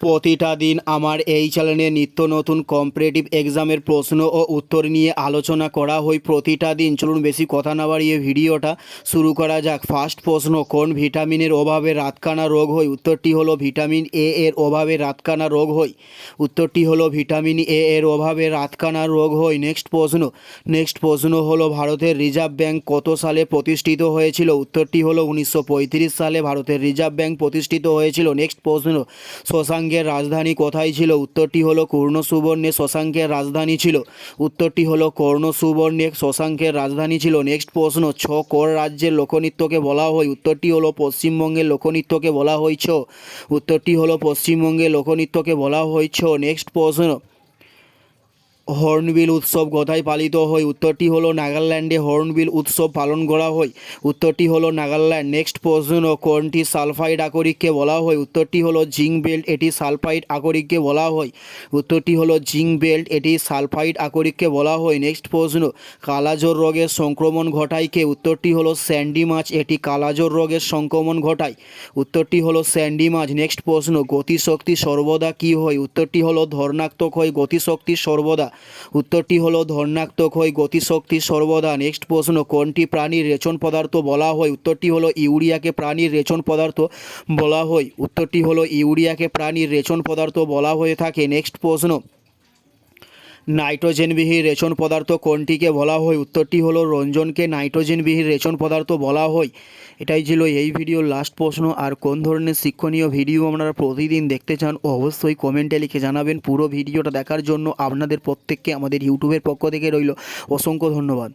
প্রতিটা দিন আমার এই চ্যানেলে নিত্য নতুন কম্পারেটিভ এক্সামের প্রশ্ন ও উত্তর নিয়ে আলোচনা করা হয় প্রতিটা দিন চলুন বেশি কথা না বাড়িয়ে ভিডিওটা শুরু করা যাক। ফার্স্ট প্রশ্ন, কোন ভিটামিনের অভাবে রাতকানা রোগ হয়? উত্তরটি হলো ভিটামিন এ এর অভাবে রাতকানা রোগ হয়। উত্তরটি হলো ভিটামিন এ এর অভাবে রাতকানা রোগ হয়। নেক্সট প্রশ্ন নেক্সট প্রশ্ন হলো ভারতের রিজার্ভ ব্যাংক কত সালে প্রতিষ্ঠিত হয়েছিল? উত্তরটি হলো উনিশশো পঁয়ত্রিশ সালে ভারতের রিজার্ভ ব্যাংক প্রতিষ্ঠিত হয়েছিল। নেক্সট প্রশ্ন শশাঙ্কের রাজধানী কোথায় ছিল? উত্তরটি হলো কর্ণ সুবর্ণে শশাঙ্কের রাজধানী ছিল। উত্তরটি হলো কর্ণ সুবর্ণে শশাঙ্কের রাজধানী ছিল। নেক্সট প্রশ্ন, ছ কর রাজ্যের লোকনৃত্যকে বলা হয়? উত্তরটি হলো পশ্চিমবঙ্গের লোকনৃত্যকে বলা হয় ছ। উত্তরটি হলো পশ্চিমবঙ্গের লোকনৃত্যকে বলা হয় ছ। নেক্সট প্রশ্ন হর্নবিল উৎসব কোথায় পালিত হয় উত্তরটি হলো নাগাল্যান্ডে হর্নবিল উৎসব পালন করা হয় উত্তরটি হলো নাগাল্যান্ড। নেক্সট প্রশ্ন, কোনটি সালফাইড আকরিককে বলা হয় উত্তরটি হলো জিঙ্ক বেল্ট, এটি সালফাইড আকরিককে বলা হয় উত্তরটি হলো জিঙ্ক বেল্ট, এটি সালফাইড আকরিককে বলা হয় নেক্সট প্রশ্ন, কালাজোর রোগের সংক্রমণ ঘটায় কে? উত্তরটি হলো স্যান্ডি মাছ, এটি কালাজোর রোগের সংক্রমণ ঘটায়। উত্তরটি হলো স্যান্ডি মাছ। নেক্সট প্রশ্ন, গতিশক্তি সর্বদা কী হয় উত্তরটি হলো ধর্নাত্মক হয় গতিশক্তি সর্বদা। উত্তরটি হলো ধর্ণাত্মক হয় গতিশক্তি সর্বদা। নেক্সট প্রশ্ন, কোনটি প্রাণীর রেচন পদার্থ বলা হয়? উত্তরটি হলো ইউরিয়াকে প্রাণীর রেচন পদার্থ বলা হয়। উত্তরটি হলো ইউরিয়াকে প্রাণীর রেচন পদার্থ বলা হয়ে থাকে। নেক্সট প্রশ্ন নাইট্রোজেনবিহীন রেচন পদার্থ কোনটিকে বলা হয়? উত্তরটি হলো রঞ্জনকে নাইট্রোজেনবিহীন রেচন পদার্থ বলা হয়। এটাই ছিল এই ভিডিওর লাস্ট প্রশ্ন। আর কোন ধরনের শিক্ষণীয় ভিডিও আপনারা প্রতিদিন দেখতে চান, অবশ্যই কমেন্টে লিখে জানাবেন। পুরো ভিডিওটা দেখার জন্য আপনাদের প্রত্যেককে আমাদের ইউটিউবের পক্ষ থেকে রইল। অসংখ্য ধন্যবাদ।